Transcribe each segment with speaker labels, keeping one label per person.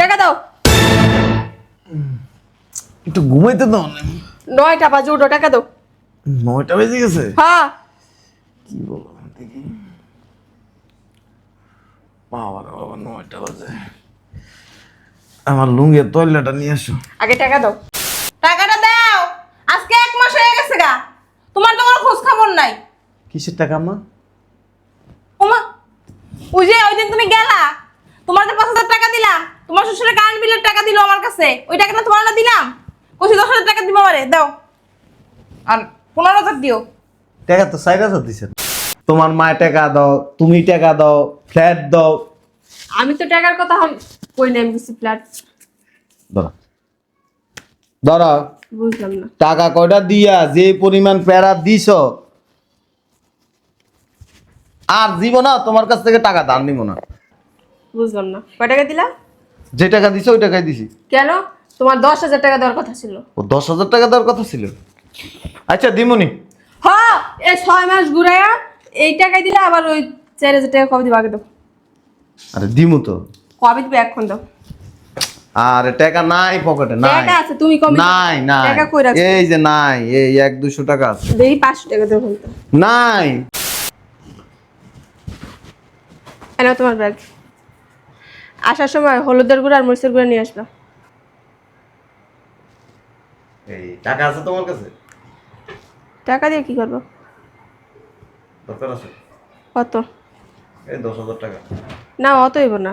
Speaker 1: টাকা দাও।
Speaker 2: একটু ঘুমাইতে দাও না।
Speaker 1: নয়টা বাজে উঠো টাকা দাও।
Speaker 2: নয়টা বেজে গেছে?
Speaker 1: হ্যাঁ।
Speaker 2: কি বলো দেখি বাবা বাবা নয়টা বাজে। আমার লুঙ্গের তৈলাটা নিয়ে আসো।
Speaker 1: আগে টাকা দাও।
Speaker 3: টাকাটা দাও। আজকে এক মাস হয়ে গেছে গা। তোমার তো কোনো খোঁজ খবর নাই।
Speaker 2: কিসের টাকা মা?
Speaker 3: ওমা ওই যে ওই দিন তুমি গেলা তোমার যে পাঁচ হাজার টাকা দিলাম। তোমার শ্বশুরের কারেন্ট বিলের টাকা দিলো আমার কাছে। ওই টাকাটা তোমার না দিলাম? কইছি দশ হাজার টাকা দিব আমারে দাও। আর পনেরো হাজার দিও।
Speaker 2: টাকা তো চার হাজার দিছেন তোমার মায় টাকা দাও তুমি টাকা দাও ফ্ল্যাট দাও।
Speaker 1: আমি তো টাকার কথা কই নাই আমি ফ্ল্যাট।
Speaker 2: ধরো। ধরো।
Speaker 1: বুঝলাম না।
Speaker 2: টাকা কয়টা দিয়া যে পরিমাণ প্যারা দিছ? আর দিব না তোমার কাছ থেকে টাকা দান নিব না।
Speaker 1: বুঝলাম না। কয় টাকা দিলা?
Speaker 2: যে টাকা দিছ ওই টাকাই দিছি।
Speaker 1: কেন? তোমার দশ হাজার টাকা দেওয়ার কথা ছিল।
Speaker 2: ও দশ হাজার টাকা দেওয়ার কথা ছিল? আচ্ছা দিমুনি।
Speaker 1: হ্যাঁ এই ছয় মাস ঘুরাইয়া এই টাকাই দিলে আবার ওই চার হাজার টাকা কবে দিবে আগে দাও।
Speaker 2: আরে দিমু তো।
Speaker 1: কবে দিবে এখন দাও।
Speaker 2: আর টাকা নাই পকেটে নাই।
Speaker 1: টাকা আছে তুমি দিবে?
Speaker 2: নাই নাই।
Speaker 1: টাকা কই রাখছো?
Speaker 2: এই যে নাই এই এক দুশো টাকা আছে।
Speaker 1: দেখি পাঁচশো টাকা দেবো
Speaker 2: নাই।
Speaker 1: এনে তোমার ব্যাগ। আসার সময় হলুদের গুঁড়ো আর মরিচের গুঁড়ো নিয়ে আসবা।
Speaker 2: এই টাকা আছে তোমার কাছে?
Speaker 1: টাকা দিয়ে কি করব?
Speaker 2: দরকার আছে?
Speaker 1: কত?
Speaker 2: এই দশ হাজার টাকা।
Speaker 1: না অত হইব না।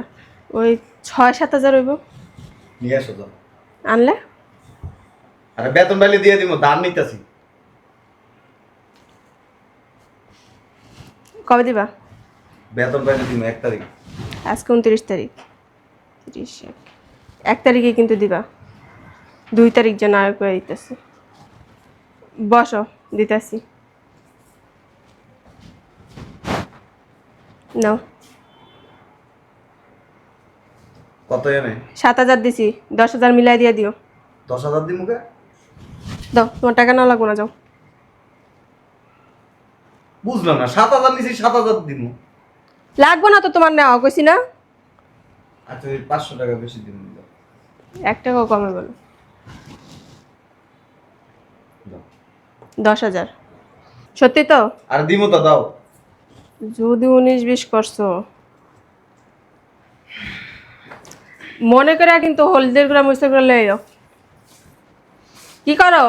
Speaker 1: ওই ছয় সাত হাজার হইব।
Speaker 2: নিয়ে আসো তো
Speaker 1: আনলে?
Speaker 2: আরে বেতন পাইলে দিয়ে দিব দাম নিতেছি।
Speaker 1: কবে দিবা?
Speaker 2: বেতন পাইলে দিব এক তারিখ।
Speaker 1: আজকে উনত্রিশ তারিখ। তিরিশ। এক এক তারিখে কিন্তু দিবা। দুই তারিখ যেন আয় করে দিতেছি। বসো দিতেছি। নাও।
Speaker 2: কত এনে?
Speaker 1: সাত হাজার দিছি। দশ হাজার মিলাই দিয়ে দিও।
Speaker 2: দশ হাজার দিই মুখে
Speaker 1: দাও তোমার টাকা না লাগবো না যাও।
Speaker 2: বুঝলাম না সাত হাজার নিছি সাত হাজার দিব
Speaker 1: লাগবো না তো তোমার নেওয়া কইছি না।
Speaker 2: আচ্ছা ওই পাঁচশো টাকা বেশি দিন
Speaker 1: এক টাকাও কমে বলো। দশ হাজার। সত্যি তো?
Speaker 2: আর দিমু তো দাও।
Speaker 1: যদি উনিশ বিশ করছ। মনে করে কিন্তু হলদের গুঁড়া মুসের গুঁড়া লই যাও। কি করো?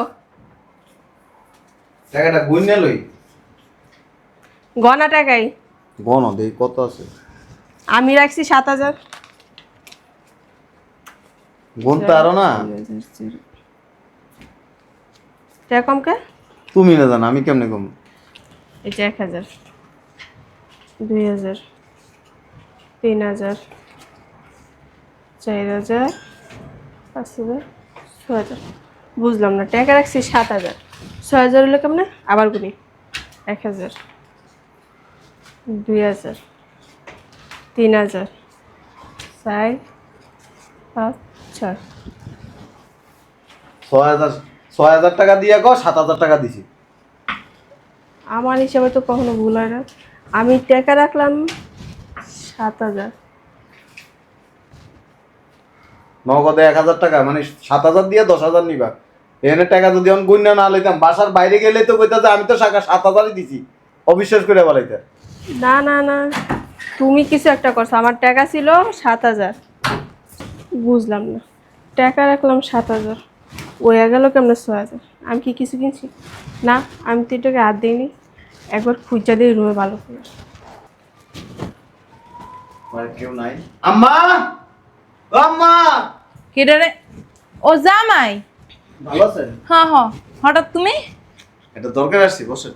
Speaker 2: টাকাটা গুইনা লই।
Speaker 1: গনা টাকাই।
Speaker 2: গণ দেই কত আছে?
Speaker 1: আমি রাখছি সাত হাজার।
Speaker 2: গুনতে আরও না।
Speaker 1: টাকা কমকে
Speaker 2: তুমি না জানো আমি কেমনে কম?
Speaker 1: যে এক হাজার। দুই হাজার। তিন হাজার। চার হাজার। পাঁচ হাজার। ছ হাজার। বুঝলাম না টাকা রাখছি সাত হাজার। ছ হাজার হলো কেমনে? আবার গুনি। এক হাজার। দুই হাজার। তিন হাজার। চার পাঁচ ছয়
Speaker 2: ছয় হাজার ছয় হাজার টাকা দিয়ে কো সাত হাজার টাকা দিছি।
Speaker 1: আমার হিসাবে তো কখনো ভুল হয় না। আমি টাকা রাখলাম সাত হাজার।
Speaker 2: নগদে এক হাজার টাকা মানে সাত হাজার দিয়ে দশ হাজার নিবা। এখানে টাকা যদি আমি গুন্না না লইতাম বাসার বাইরে গেলে তো কইতা যে আমি তো টাকা সাত হাজারই দিছি অবিশ্বাস করে বলাইতে।
Speaker 1: না না না তুমি কিছু একটা করছ। আমার টাকা ছিল সাত হাজার। বুঝলাম না। টাকা রাখলাম সাত হাজার। ওই গেল কেমন ছ হাজার? আমি কি কিছু কিনছি? না আমি তো এটাকে হাত দিইনি। একবার খুঁজা দিয়ে রুমে ভালো করে।
Speaker 2: কেউ নাই। আম্মা! আম্মা!
Speaker 3: কেটে রে ও জামাই।
Speaker 2: ভালো আছেন?
Speaker 3: হ্যাঁ হ্যাঁ। হঠাৎ তুমি?
Speaker 2: এটা দরকার আসছি বসেন।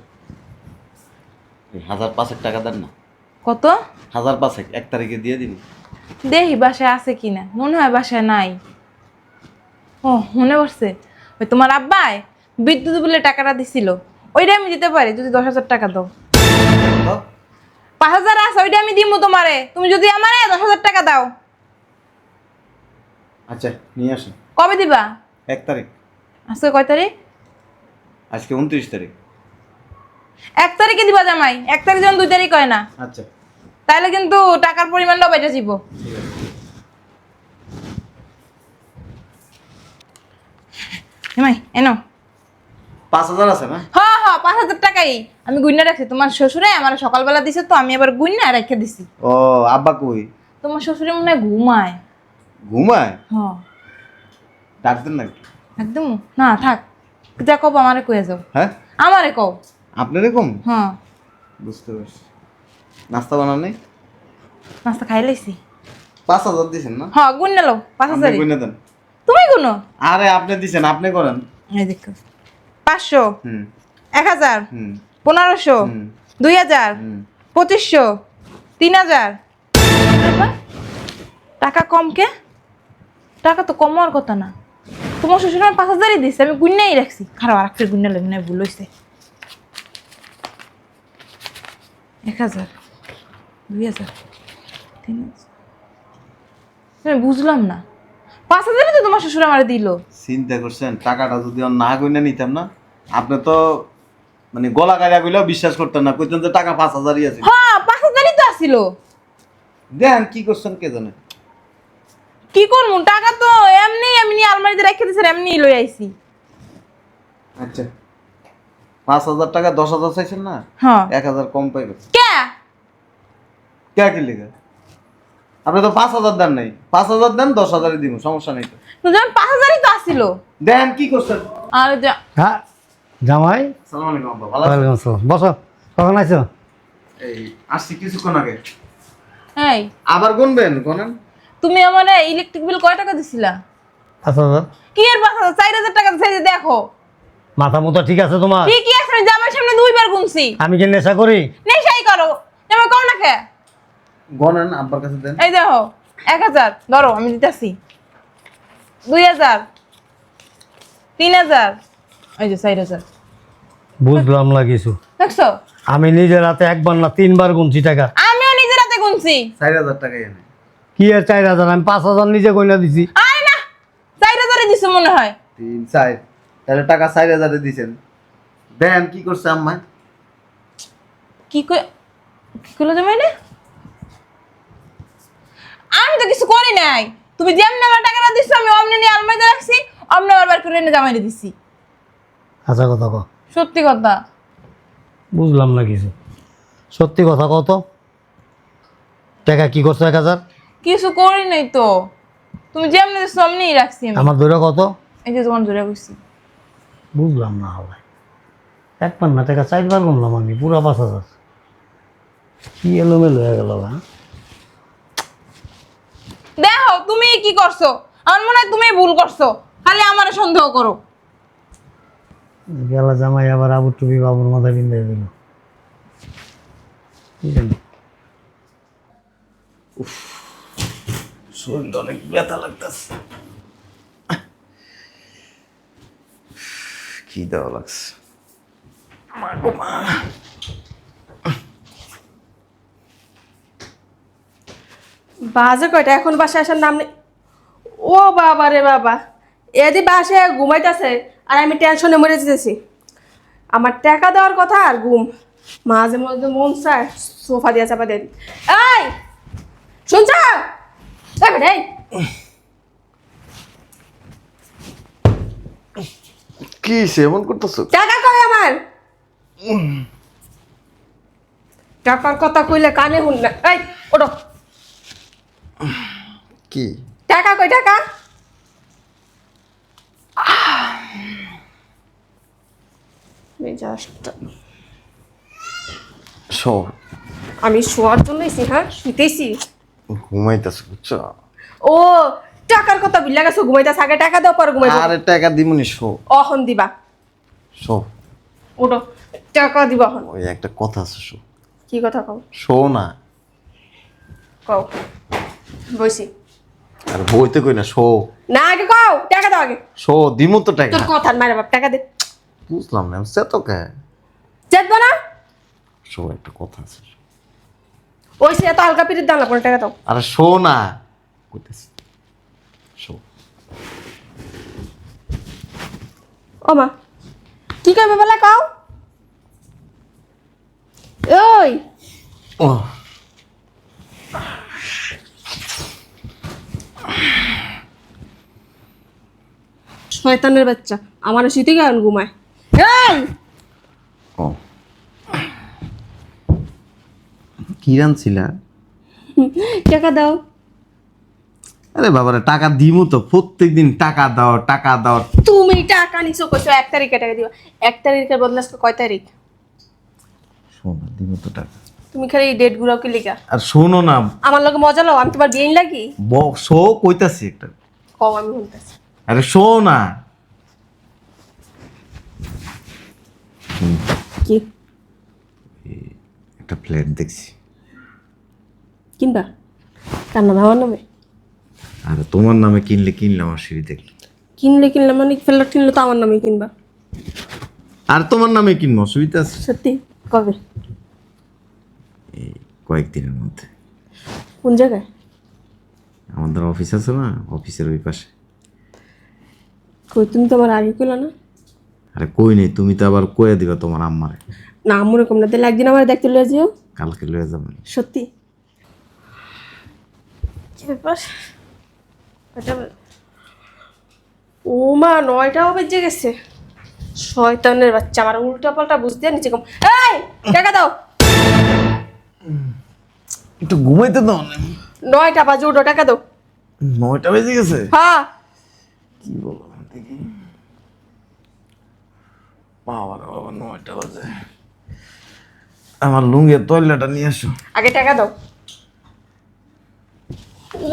Speaker 2: হাজার পাঁচেক টাকা দেন না।
Speaker 3: কত?
Speaker 2: হাজার পাঁচেক এক তারিখে দিয়ে দিন
Speaker 3: দেহি বাসায় আছে কিনা? মনে হয় বাসায় নাই। ও মনে পড়ছে? ওই তোমার আব্বাই বিদ্যুৎ বিলে টাকাটা দিছিল। ওইটা আমি দিতে পারি যদি দশ হাজার টাকা দাও। পাঁচ হাজার আছে ওইটা আমি দিব তোমারে। তুমি যদি আমারে দশ হাজার টাকা দাও।
Speaker 2: আচ্ছা নিয়ে আসেন
Speaker 3: কবে দিবা?
Speaker 2: এক তারিখ।
Speaker 3: আজকে কয় তারিখ?
Speaker 2: আজকে উনত্রিশ তারিখ।
Speaker 3: এক তারিখে দিবা জামাই। এক তারিখ যেমন দুই তারিখ হয় না।
Speaker 2: আচ্ছা।
Speaker 3: তাহলে কিন্তু টাকার পরিমাণটাও বেড়ে যাব
Speaker 2: ঠিক আছে।
Speaker 3: জামাই এনো।
Speaker 2: পাঁচ হাজার আছে না?
Speaker 3: হ হ পাঁচ হাজার টাকাই। আমি গুইনা রাখছি তোমার শ্বশুরে আমার সকালবেলা দিছে তো আমি আবার গুইনা রেখে দিছি।
Speaker 2: ও আব্বা কই?
Speaker 3: তোমার শ্বশুরে মনে হয় ঘুমায়।
Speaker 2: ঘুমায়?
Speaker 3: হ।
Speaker 2: ডাকতেন নাকি?
Speaker 3: একদম? না থাক। যা কব আমারে কয়ে যাও।
Speaker 2: হ্যাঁ?
Speaker 3: আমারে কও।
Speaker 2: আপনি এরকম
Speaker 3: হ্যাঁ
Speaker 2: বুঝতে পারছি। নাস্তা বানান নাই?
Speaker 3: নাস্তা খাই লাইছি।
Speaker 2: পাঁচ হাজার দিছেন না?
Speaker 3: হ গুইনা লো পাঁচ হাজারই।
Speaker 2: গুনে দেন।
Speaker 3: তুমি গুনো
Speaker 2: আরে আপনি দিছেন আপনি করেন।
Speaker 3: এই দেখো। পাঁচশো
Speaker 2: হুম।
Speaker 3: এক হাজার
Speaker 2: হুম।
Speaker 3: পনেরোশো
Speaker 2: হুম।
Speaker 3: দুই হাজার
Speaker 2: হুম।
Speaker 3: পঁচিশশো তিন হাজার। টাকা কম কে? টাকা তো কমার কথা না। তোমার শ্বশুর আমার পাঁচ হাজারই দিচ্ছে আমি গুন্নাই রাখছি। খারাপ আর একটা গুন্না লাগে না ভুল হয়েছে এক হাজার দুই হাজার তিন হাজার। বুঝলাম না। পাঁচ হাজারই তো তোমার শ্বশুর আমার দিল।
Speaker 2: চিন্তা করছেন টাকাটা যদি আর না গইনা নিতাম না? আপনি তো মানে গলা গাড়িয়া গইলেও বিশ্বাস করতেন না কইতেন যে টাকা পাঁচ হাজারই আছে।
Speaker 3: হ্যাঁ পাঁচ হাজারই তো আসিল।
Speaker 2: দেন কি করছেন কে জানে?
Speaker 3: কি করব টাকা তো এমনি এমনি আলমারিতে রেখে দিয়েছে এমনি লই আইছি।
Speaker 2: আচ্ছা। পাঁচ হাজার টাকা দশ হাজার চাইছেন না?
Speaker 3: হ্যাঁ।
Speaker 2: এক হাজার কম পাইবে
Speaker 3: কে?
Speaker 2: কে কি লেগে? আপনি তো পাঁচ হাজার দেন নাই। পাঁচ হাজার দেন দশ হাজারই দিব সমস্যা নেই তো।
Speaker 3: তো যেমন পাঁচ হাজারই তো আসছিল
Speaker 2: দেন কি করছেন?
Speaker 3: আর যা-
Speaker 4: হ্যাঁ জামাই।
Speaker 2: সালাম আলাইকুম আব্বা ভালো আছেন?
Speaker 4: ওয়ালাইকুম আসসালাম। বসো কখন আছো
Speaker 2: এই আসছি কিছুক্ষণ আগে।
Speaker 3: এই।
Speaker 2: আবার গুনবেন গনেন।
Speaker 3: তুমি আমার ইলেকট্রিক বিল কয় টাকা দিছিলা?
Speaker 4: আচ্ছা দাদা
Speaker 3: কি এর পাঁচ হাজার? চার হাজার টাকা চাইছে দেখো।
Speaker 4: মাথা মতো ঠিক আছে তোমার?
Speaker 3: কি কি আছে জামার সামনে দুইবার গুনছি।
Speaker 4: আমি কি নেশা করি?
Speaker 3: নেশাই করো। জামাই কম না কে?
Speaker 2: গনেন আব্বার কাছে দেন।
Speaker 3: এই দেখো এক হাজার। ধরো আমি দিতেছি দুই হাজার তিন হাজার এই যে চার হাজার।
Speaker 4: বুঝলাম না কিছু।
Speaker 3: দেখছ?
Speaker 4: আমি নিজের হাতে একবার না তিনবার গুনছি টাকা।
Speaker 3: আমিও নিজের হাতে গুনছি।
Speaker 2: চার হাজার টাকা এনে।
Speaker 4: কি আর চার হাজার? আমি পাঁচ হাজার নিজে গইনা দিছি।
Speaker 3: আরে না চার হাজারই দিছে মনে হয়।
Speaker 2: তিন চার। তাহলে টাকা চার হাজারে দিছেন। দেন কি করছে আম্মা?
Speaker 3: কি কই কি করল জামাই রে আমি তো কিছু করি নাই। তুমি যেমনি আমার টাকাটা দিছো আমি অমনি নিয়ে আলমারিতে রাখছি অমনি আবার বার করে এনে জামাইরে দিছি।
Speaker 4: আচ্ছা কথা কো
Speaker 3: সত্যি কথা।
Speaker 4: বুঝলাম না কিছু। সত্যি কথা কত টাকা কি করছ এক হাজার?
Speaker 3: কিছু করি নাই তো। তুমি যেমনি দিছো অমনিই রাখছি আমি।
Speaker 4: আমার দূরে কত?
Speaker 3: এই যে তোমার ধরে কইছি।
Speaker 4: বুঝলাম না হবে একবার না টাকা চারবার গুনলাম আমি পুরো পাঁচ হাজার। কি এলোমেলো হয়ে গেল হ্যাঁ?
Speaker 3: দেখো তুমি কি করছ? আমার মনে হয় তুমি ভুল করছ। খালি আমারে সন্দেহ করো।
Speaker 4: গেলা জামাই আবার আবু টুপি বাবুর মাথায় বিন্দে দিল। কি
Speaker 2: শরীরটা অনেক ব্যথা লাগতেছে। কি দেওয়া লাগছে। মা গো মা।
Speaker 1: বাজে কয়টা? এখন বাসায় আসার নাম নেই ও বাবা রে বাবা। এদি বাসায় ঘুমাইতেছে আর আমি টেনশনে মরে যেতেছি। আমার টাকা দেওয়ার কথা আর ঘুম। মাঝে মধ্যে মন চায় সোফা দিয়ে চাপা দিই। এই শুনছ? এই
Speaker 2: কি সেমন করতেছো?
Speaker 1: টাকা কই আমার? টাকার কথা কইলে কানে শুন না। এই ওটো
Speaker 2: কি?
Speaker 1: টাকা কই টাকা?
Speaker 2: শো।
Speaker 1: আমি শোয়ার জন্য এসি হ্যাঁ? শুইতেছি।
Speaker 2: ঘুমাইতেছো বুঝছ?
Speaker 1: ও টাকার কথা বিল্লা গেছো ঘুমাইতেছে। আগে টাকা দাও পরে ঘুমাইবো।
Speaker 2: আরে টাকা দিমুনি শো।
Speaker 1: অহন দিবা।
Speaker 2: শো।
Speaker 1: ওটো টাকা দিবা অহন
Speaker 2: ওই একটা কথা আছে শো।
Speaker 1: কি কথা কও?
Speaker 2: শো না।
Speaker 1: কও বসি
Speaker 2: আর বইতে কই না শো।
Speaker 1: না আগে কও টাকা দাও আগে।
Speaker 2: শো দিমু তো টাকা।
Speaker 1: তোর কথা মারে বাপ টাকা দে।
Speaker 2: বুঝলাম না সে তো কে?
Speaker 1: চেতবো না
Speaker 2: শো একটা কথা আছে।
Speaker 1: ওই সে এত হালকা পিরিত দাও না পরে টাকা দাও।
Speaker 2: আরে শো না। কইতেছি। শো।
Speaker 1: ও মা কি করবে বলে কও? ওই।
Speaker 2: ও
Speaker 1: শয়তানের বাচ্চা। আমার শীতে কেমন ঘুমায়? এই!
Speaker 2: ও। কি রানছিলা
Speaker 1: টাকা দাও।
Speaker 2: আরে বাবারে টাকা দিমু তো। প্রত্যেকদিন টাকা দাও টাকা দাও।
Speaker 1: তুমি টাকা নিছো কইছো এক তারিখে টাকা দিবা। এক তারিখের বদলে আজকে কয় তারিখ?
Speaker 2: শোনো দিমু তো টাকা।
Speaker 1: তুমি খালি ডেটগুলো কি লিখা?
Speaker 2: আর শোনো না।
Speaker 1: আমার লগে মজা লও আমি তোমার বিয়ে লাগি?
Speaker 2: শো কইতাছি একটা।
Speaker 1: কম আমি শুনতেছি
Speaker 2: আরে শো না।
Speaker 1: কি?
Speaker 2: একটা প্লেট দেখছি।
Speaker 1: কিনবা? কার নামে আমার নামে?
Speaker 2: আর তোমার নামে কিনলে কিনলাম আর সিঁড়ি দেখলে
Speaker 1: কিনলে কিনলে মানে ফেলার কিনলে তো আমার নামে কিনবা।
Speaker 2: আর তোমার নামে কিনবো অসুবিধা আছে?
Speaker 1: সত্যি? কবে?
Speaker 2: এই কয়েকদিনের মধ্যে।
Speaker 1: কোন জায়গায়?
Speaker 2: আমাদের অফিস আছে না অফিসের ওই পাশে।
Speaker 1: কই তুমি তো আমার আগে কইলা না?
Speaker 2: আরে কই নেই তুমি তো আবার কয়ে দিবা তোমার আম্মারে।
Speaker 1: না মনে কম না তাহলে একদিন আমার দেখতে লয়ে যেও
Speaker 2: কালকে লয়ে যাবেন
Speaker 1: সত্যি। কি ব্যাপার? ও মা নয়টাও বেজে গেছে। শয়তানের বাচ্চা আমার উল্টা পাল্টা বুঝতে নিচে কম এই টাকা দাও।
Speaker 2: একটু ঘুমাইতে দাও না।
Speaker 1: নয়টা বাজে উঠো টাকা দাও।
Speaker 2: নয়টা বেজে গেছে?
Speaker 1: হ্যাঁ।
Speaker 2: কি বলো? দেখি। বাবা বাবা নয়টা বাজে। আমার লুঙ্গের তৈলাটা নিয়ে আসো।
Speaker 1: আগে টাকা দাও।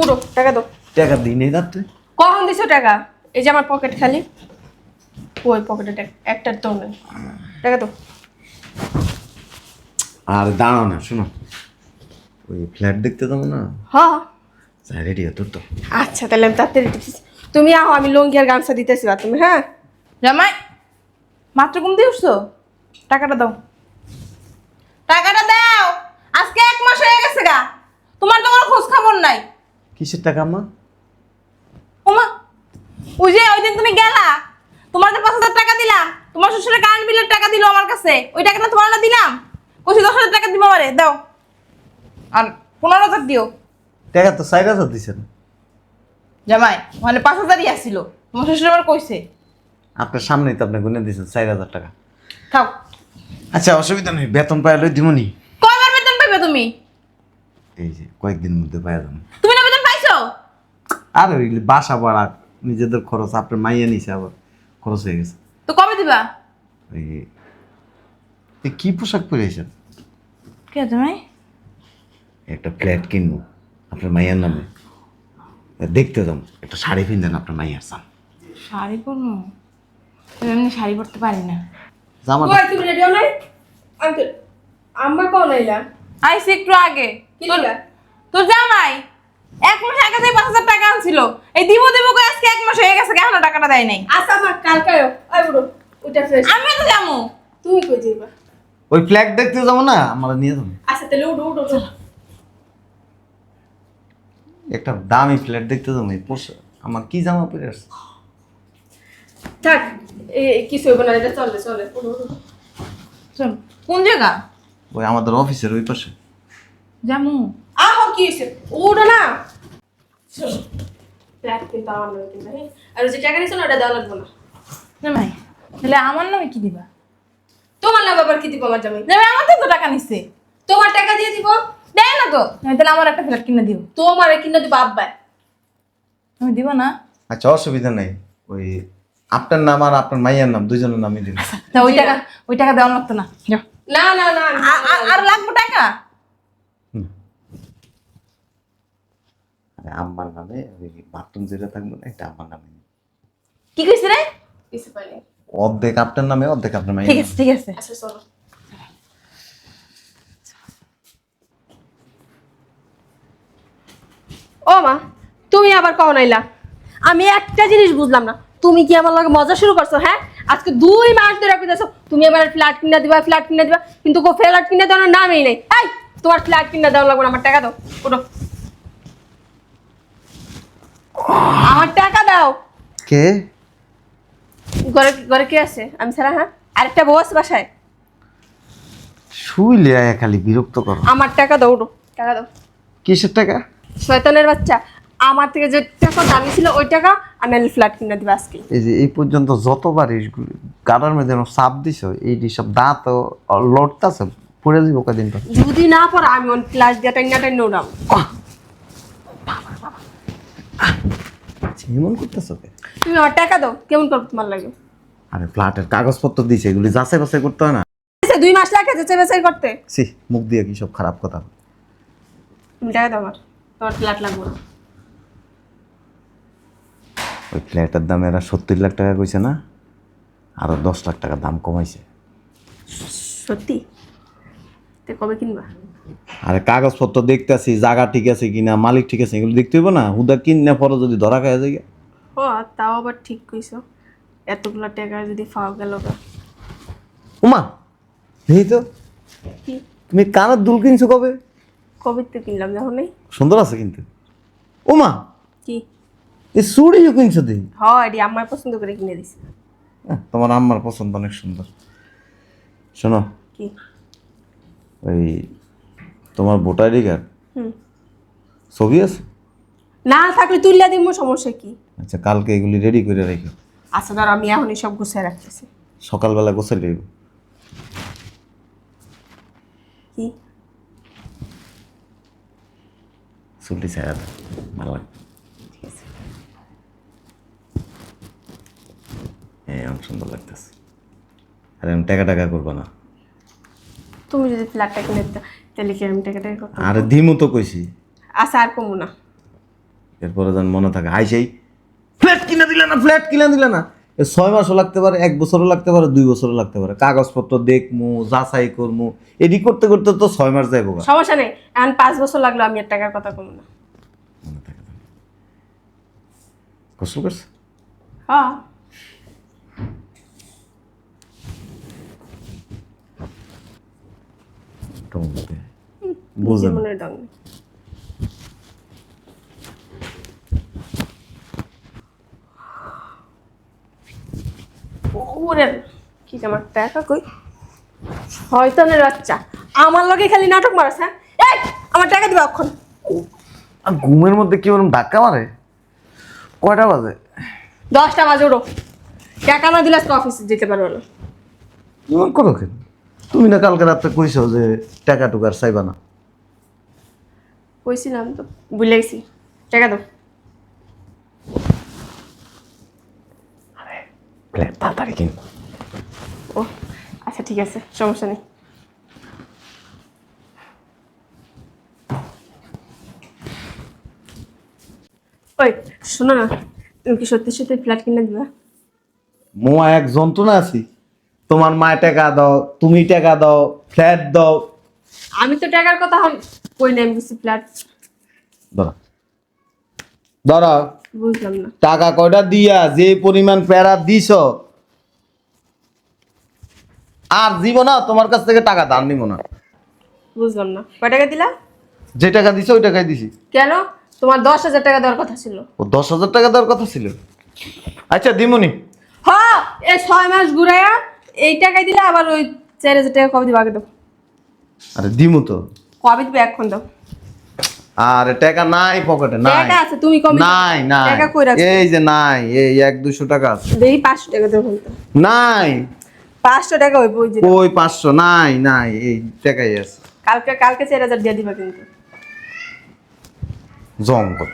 Speaker 1: উঠো টাকা দাও।
Speaker 2: টাকা দিই নেই রাত্রে?
Speaker 1: কখন দিছো টাকা? এই যে আমার পকেট খালি। ওই পকেটে টাকা একটার তো নেই। টাকা দাও।
Speaker 2: আর দাঁড়াও না শোনো। ওই ফ্ল্যাট দেখতে যাব না?
Speaker 1: হ্যাঁ।
Speaker 2: রেডি তোর তো।
Speaker 1: আচ্ছা তাহলে আমি তাড়াতাড়ি তুমি আও আমি লঙ্গি আর গামছা দিতেছি বা তুমি হ্যাঁ?
Speaker 3: জামাই মাত্র ঘুম দিয়ে উঠছো? টাকাটা দাও। টাকাটা দাও! আজকে এক মাস হয়ে গেছে গা। তোমার তোমার খোঁজ খবর নাই।
Speaker 2: কিসের টাকা মা
Speaker 3: ওমা ওই যে ওই দিন তুমি গেলা তোমার যে পাঁচ হাজার টাকা দিলাম তোমার শ্বশুরের কারেন্ট বিলের টাকা দিলো আমার কাছে ওই টাকাটা তোমার না দিলাম? কইছি দশ হাজার টাকা দিব আমারে দাও। আর পনেরো হাজার দিও।
Speaker 2: টাকা তো চার হাজার দিছেন।
Speaker 3: জামাই মানে পাঁচ হাজারই আসছিল তোমার শ্বশুর আমার কইছে।
Speaker 2: আপনার সামনেই তো আপনি গুনে দিয়েছেন চার হাজার টাকা।
Speaker 3: খাও।
Speaker 2: আচ্ছা অসুবিধা নেই বেতন পাইলে লই দিমনি
Speaker 3: কয়বার বেতন পাইবে তুমি?
Speaker 2: এই যে কয়েকদিন মধ্যে পাইয়া যাবেন
Speaker 3: তুমি না বেতন পাইছো?
Speaker 2: আর ওই বাসা ভাড়া নিজেদের খরচ আপনার মাইয়া নিছে আবার খরচ হয়ে গেছে।
Speaker 3: তো কবে দিবা?
Speaker 2: ওই এ কি পোশাক পরে আছেন
Speaker 3: কে জামাই?
Speaker 2: একটা ফ্ল্যাট কিনবো আপনার মাইয়ার নামে। দেখতে দাম একটা শাড়ি কিনতেন আপনার মাইয়ার সাম
Speaker 3: শাড়ি পরবো? আমি এমনি শাড়ি পরতে পারি না।
Speaker 2: জামা
Speaker 1: কই তুমি নাই? আমি তো আম্মা কোন আইলা
Speaker 3: আইসি একটু আগে।
Speaker 1: কি
Speaker 3: তোর-
Speaker 1: লিগা?
Speaker 3: তোর জামাই এক মাস আগে থেকে পাঁচ হাজার টাকা আনছিল এই দিব দিব করে আজকে এক মাস হয়ে গেছে এখনও টাকাটা দেয় নাই।
Speaker 1: আচ্ছা আমার কালকে আয়ো। আই বুড়ো ওইটা ফ্রেশ
Speaker 3: আমি তো যাব।
Speaker 1: তুমি কই যাইবা?
Speaker 2: ওই ফ্ল্যাগ দেখতে যাব না আমরা নিয়ে যাব।
Speaker 1: আচ্ছা তাহলে উঠো উঠো। চলো।
Speaker 2: একটা দামি ফ্ল্যাট দেখতে এই পোশাক আমার কি জামা পরে আসছে?
Speaker 1: থাক কিছু হইব না এটা চলে চলে
Speaker 3: চল। কোন জায়গা?
Speaker 2: ওই আমাদের অফিসের ওই পাশে।
Speaker 3: জামু।
Speaker 1: আহো কি হয়েছে উঠো না। ফ্ল্যাট কিন্তু আমার নয় কিন্তু? আর যে টাকা না ওটা দেওয়া লাগবে না।
Speaker 3: জামাই তাহলে আমার নামে কি দিবা?
Speaker 1: তোমার নাম আবার কি দিব আমার জামাই?
Speaker 3: তো টাকা নিচ্ছে
Speaker 1: তোমার টাকা দিয়ে দিব?
Speaker 3: দেয় না তো? আমি তাহলে আমার একটা ফ্ল্যাট কিনে দিও।
Speaker 1: তোমার কিনে দিব আব্বাই।
Speaker 3: আমি দিব না।
Speaker 2: আচ্ছা অসুবিধা নেই। ওই আপনার নাম আর আপনার মাইয়ার নাম দুজনের নামই দিন
Speaker 3: তা ওই টাকা ওই টাকা দেওয়া লাগতো না। যাও।
Speaker 1: না না না
Speaker 3: আর লাগবে টাকা?
Speaker 2: আম্মার নামে ওই বাথরুম যেটা থাকবে না এটা আমার নামে
Speaker 3: কি কইছে রে?
Speaker 1: কিছু পাইনি
Speaker 2: অর্ধেক আপনার নামে অর্ধেক আপনার
Speaker 3: ঠিক আছে ঠিক আছে।
Speaker 1: আচ্ছা চলো। ও মা তুমি আবার কখন আইলা আমি একটা জিনিস বুঝলাম না তুমি কি আমার লগে মজা শুরু করছ হ্যাঁ? আজকে দুই মাস ধরে কইতেছো তুমি আমার ফ্ল্যাট কিনে দিবা ফ্ল্যাট কিনে দিবা কিন্তু কো ফ্ল্যাট কিনে দেওয়ার নামই নেই। এই তোমার ফ্ল্যাট কিনে দেওয়া লাগবে না, আমার টাকা দাও ওঠো। আমার টাকা দাও।
Speaker 2: কে?
Speaker 1: ঘরে ঘরে কে আছে? আমি ছাড়া হ্যাঁ? আরেকটা বউ আছে বাসায়।
Speaker 2: শুইলে আয়া খালি বিরক্ত করো।
Speaker 1: আমার টাকা দাও ওঠো টাকা দাও।
Speaker 2: কিসের টাকা?
Speaker 1: শয়তানের বাচ্চা আমার থেকে যে টাকা দামি ছিল ওই টাকা আর নাহলে ফ্ল্যাট কিনে দিবে আজকে।
Speaker 2: এই যে এই পর্যন্ত যতবার এই গাড়ার মধ্যে চাপ দিছ এই যে সব দাঁত লড়তাছে পড়ে দিব কদিন পর।
Speaker 1: যদি না পর আমি অন ক্লাস দিয়ে টাইনা টাইনা উড়াম
Speaker 2: এমন করতেছো?
Speaker 1: তুমি আমার টাকা দাও কেমন করে তোমার লাগে?
Speaker 2: আরে ফ্ল্যাটের কাগজপত্র দিছে এগুলি যাচাই বাছাই করতে হয় না?
Speaker 1: দুই মাস লাগে যেচে বেচাই করতে।
Speaker 2: সি মুখ দিয়ে কি সব খারাপ কথা?
Speaker 1: তুমি টাকা দাও আমার। তোমার ফ্ল্যাট লাগবে না।
Speaker 2: ওই ফ্ল্যাটের দাম এরা সত্তর লাখ টাকা কইছে না? আরও দশ লাখ টাকা দাম কমাইছে।
Speaker 1: সত্যি? তো কবে কিনবা?
Speaker 2: আরে কাগজপত্র দেখতেছি জায়গা ঠিক আছে কিনা মালিক ঠিক আছে এগুলো দেখতে হইব না? হুদা কিনে পরে যদি ধরা খায় যায়
Speaker 1: ও তাও আবার ঠিক কইছো। এতগুলো টাকা যদি পাওয়া গেল।
Speaker 2: উমা এই তো। তুমি কানের দুল কিনছো কবে?
Speaker 1: কবে তো কিনলাম যখন নেই
Speaker 2: সুন্দর আছে কিন্তু। উমা
Speaker 1: কি?
Speaker 2: এই চুড়িও কিনছো দেখি
Speaker 1: হ এটি আমার পছন্দ করে কিনে দিছি।
Speaker 2: তোমার আম্মার পছন্দ অনেক সুন্দর। শোনো।
Speaker 1: কি?
Speaker 2: ওই তোমার ভোটার আইডি কার্ড
Speaker 1: হুম।
Speaker 2: ছবি আছে?
Speaker 1: না থাকলে তুললে দিব সমস্যা কি?
Speaker 2: আচ্ছা কালকে এগুলি রেডি করে রেখো।
Speaker 1: আচ্ছা ধর আমি এখনই সব গুছিয়ে রাখতেছি।
Speaker 2: সকালবেলা গোসল দেব
Speaker 1: কি?
Speaker 2: চুলটি দাও ভালো লাগে হ্যাঁ অনেক সুন্দর লাগতেছে। আরে আমি টাকা টাকা করব না।
Speaker 1: তুমি যদি ফ্ল্যাটটা কিনে দিতে তাহলে কি আমি টাকা টাকা করতাম
Speaker 2: আরে দিমু তো কইছি।
Speaker 1: আচ্ছা আর কমু না।
Speaker 2: এরপরে যেন মনে থাকে আইসেই ফ্ল্যাট কিনে দিলে না ফ্ল্যাট কিনে দিলে না। ছয় মাসও লাগতে পারে এক বছরও লাগতে পারে দুই বছরও লাগতে পারে। কাগজপত্র দেখমু যাচাই করমু এডি করতে করতে তো ছয় মাস যাইব
Speaker 1: সমস্যা নেই এখন পাঁচ বছর লাগল আমি আর টাকার কথা কমু না।
Speaker 2: করছে?
Speaker 1: হ্যাঁ।
Speaker 2: বুঝেন
Speaker 1: জীবনের ওরে কি যে আমার টাকা কই? শয়তানের বাচ্চা। আমার লগে খালি নাটক মারাস হ্যাঁ? এই আমার টাকা দিবা এখন।
Speaker 2: আর ঘুমের মধ্যে কি ওরকম ধাক্কা মারে? কয়টা বাজে?
Speaker 1: দশটা বাজে ওরো টাকা না দিলে আজকে অফিসে যেতে পারব না।
Speaker 2: এমন করো কেন? তুমি না কালকে রাত্রে কইছো যে টাকা টুকার চাইবা না।
Speaker 1: কইছিলাম তো ভুলে গেছি। টাকা দাও।
Speaker 2: প্লেট তাড়াতাড়ি কিন।
Speaker 1: ও আচ্ছা ঠিক আছে সমস্যা নেই। ওই শোনো না তুমি কি সত্যি সত্যি ফ্ল্যাট কিনে দিবা?
Speaker 2: মোয়া এক যন্ত্রণা আছি। তোমার মায় টাকা দাও তুমি টাকা দাও ফ্ল্যাট দাও।
Speaker 1: আমি তো টাকার কথা কই নাই বুঝছি ফ্ল্যাট।
Speaker 2: ধরো ধরো টাকা কয়টা দিয়া যে পরিমাণ প্যারা দিছ? আর দিব না তোমার কাছ থেকে টাকা দাম নিব না।
Speaker 1: বুঝলাম না। কয় টাকা দিলা?
Speaker 2: যে টাকা দিছ ওই টাকাই দিছি।
Speaker 1: কেন? তোমার দশ হাজার টাকা দেওয়ার কথা ছিল।
Speaker 2: ও দশ হাজার টাকা দেওয়ার কথা ছিল? আচ্ছা দিমুনি।
Speaker 1: হ এই ছয় মাস ঘুরাইয়া এই টাকাই দিলে আবার ওই চার হাজার টাকা কবে দিবা? আগে দাও।
Speaker 2: আরে দিমু তো।
Speaker 1: কবে দিবে? এখন দাও।
Speaker 2: আর টাকা নাই পকেটে নাই।
Speaker 1: টাকা আছে তুমি কমে
Speaker 2: নাই নাই।
Speaker 1: টাকা কই রাখছো?
Speaker 2: এই যে নাই এই 1 200 টাকা আছে।
Speaker 1: দেই 500 টাকা দেবো বলতো।
Speaker 2: নাই।
Speaker 1: পাঁচশো টাকা হইব ওই যে
Speaker 2: ওই পাঁচশো নাই নাই এই টাকাই আছে।
Speaker 1: কালকে কালকে চার হাজার দিয়ে দিবা কিন্তু।
Speaker 2: জম কর